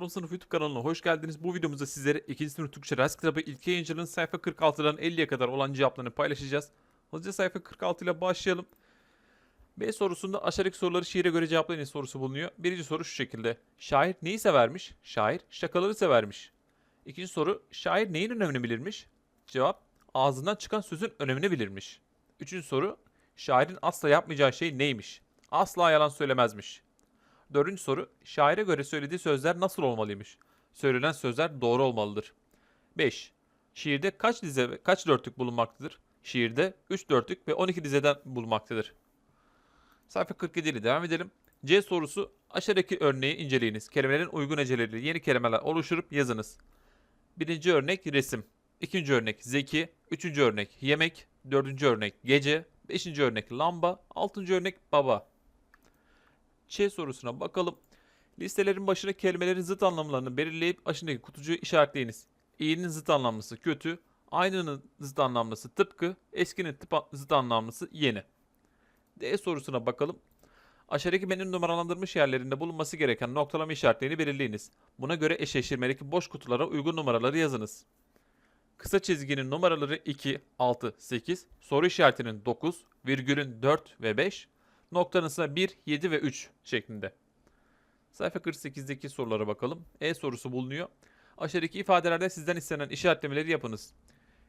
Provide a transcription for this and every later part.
Forum Sınıf YouTube kanalına hoş geldiniz. Bu videomuzda sizlere 2. sınıf Türkçe ders kitabı ilk yayıncılığın sayfa 46'dan 50'ye kadar olan cevaplarını paylaşacağız. Hızlıca sayfa 46 ile başlayalım. B sorusunda aşağıdaki soruları şiire göre cevaplayın sorusu bulunuyor. Birinci soru şu şekilde. Şair neyi severmiş? Şair şakaları severmiş. İkinci soru şair neyin önemini bilirmiş? Cevap ağzından çıkan sözün önemini bilirmiş. Üçüncü soru şairin asla yapmayacağı şey neymiş? Asla yalan söylemezmiş. Dördüncü soru. Şaire göre söylediği sözler nasıl olmalıymış? Söylenen sözler doğru olmalıdır. 5. Şiirde kaç dize ve kaç dörtlük bulunmaktadır? Şiirde 3 dörtlük ve 12 dizeden bulunmaktadır. Sayfa 47 ile devam edelim. C sorusu. Aşağıdaki örneği inceleyiniz. Kelimelerin uygun eceleriyle yeni kelimeler oluşturup yazınız. Birinci örnek resim. İkinci örnek zeki. Üçüncü örnek yemek. Dördüncü örnek gece. Beşinci örnek lamba. Altıncı örnek baba. Ç sorusuna bakalım. Listelerin başına kelimelerin zıt anlamlarını belirleyip aşındaki kutucuğu işaretleyiniz. İyinin zıt anlamlısı kötü, aynının zıt anlamlısı tıpkı, eskinin tıp zıt anlamlısı yeni. D sorusuna bakalım. Aşağıdaki menünün numaralandırmış yerlerinde bulunması gereken noktalama işaretlerini belirleyiniz. Buna göre eşleştirmedeki boş kutulara uygun numaraları yazınız. Kısa çizginin numaraları 2, 6, 8, soru işaretinin 9, virgülün 4 ve 5, noktanın ise 1, 7 ve 3 şeklinde. Sayfa 48'deki sorulara bakalım. E sorusu bulunuyor. Aşağıdaki ifadelerde sizden istenen işaretlemeleri yapınız.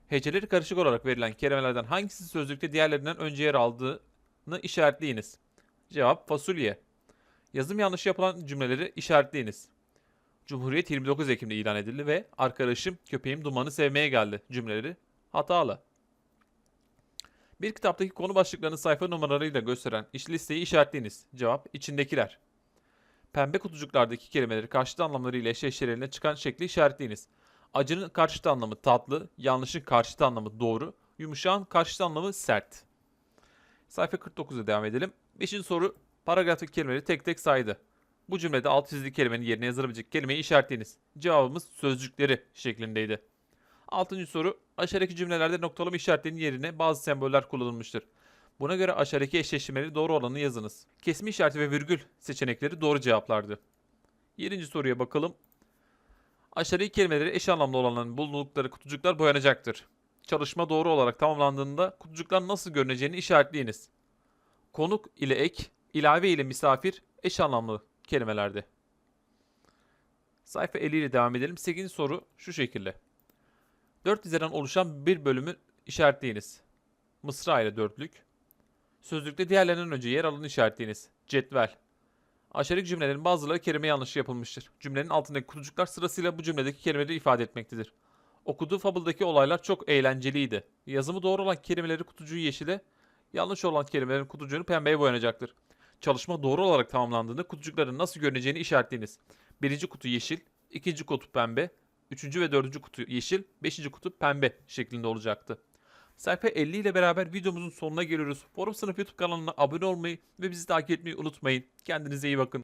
Heceleri karışık olarak verilen kelimelerden hangisi sözlükte diğerlerinden önce yer aldığını işaretleyiniz. Cevap fasulye. Yazım yanlışı yapılan cümleleri işaretleyiniz. Cumhuriyet 29 Ekim'de ilan edildi ve arkadaşım köpeğim dumanı sevmeye geldi cümleleri hatalı. Bir kitaptaki konu başlıklarını sayfa numaralarıyla gösteren iş listeyi işaretleyiniz. Cevap içindekiler. Pembe kutucuklardaki kelimeleri karşıt anlamlarıyla eşleştirerine çıkan şekli işaretleyiniz. Acının karşıt anlamı tatlı, yanlışın karşıt anlamı doğru, yumuşağın karşıt anlamı sert. Sayfa 49'a devam edelim. Beşinci soru paragraftaki kelimeleri tek tek saydı. Bu cümlede alt çizili kelimenin yerine yazılabilecek kelimeyi işaretleyiniz. Cevabımız sözcükleri şeklindeydi. Altıncı soru aşağıdaki cümlelerde noktalama işaretlerinin yerine bazı semboller kullanılmıştır. Buna göre aşağıdaki eşleştirmeleri doğru olanı yazınız. Kesme işareti ve virgül seçenekleri doğru cevaplardı. Yedinci soruya bakalım. Aşağıdaki kelimeleri eş anlamlı olanların bulundukları kutucuklar boyanacaktır. Çalışma doğru olarak tamamlandığında kutucuklar nasıl görüneceğini işaretleyiniz. Konuk ile ek, ilave ile misafir eş anlamlı kelimelerde. Sayfa 50 ile devam edelim. 8. soru şu şekilde. 4 dizeden oluşan bir bölümü işaretleyiniz. Mısra ile dörtlük. Sözlükte diğerlerinden önce yer alanı işaretleyiniz. Cetvel. Aşağıdaki cümlelerin bazıları kelime yanlışı yapılmıştır. Cümlenin altındaki kutucuklar sırasıyla bu cümledeki kelimeleri ifade etmektedir. Okuduğu Fable'daki olaylar çok eğlenceliydi. Yazımı doğru olan kelimeleri kutucuğu yeşile, yanlış olan kelimelerin kutucuğunu pembeye boyanacaktır. Çalışma doğru olarak tamamlandığında kutucukların nasıl görüneceğini işaretleyiniz. Birinci kutu yeşil, ikinci kutu pembe, üçüncü ve dördüncü kutu yeşil, beşinci kutu pembe şeklinde olacaktı. Sayfa 50 ile beraber videomuzun sonuna geliyoruz. Forum Sınıf YouTube kanalına abone olmayı ve bizi takip etmeyi unutmayın. Kendinize iyi bakın.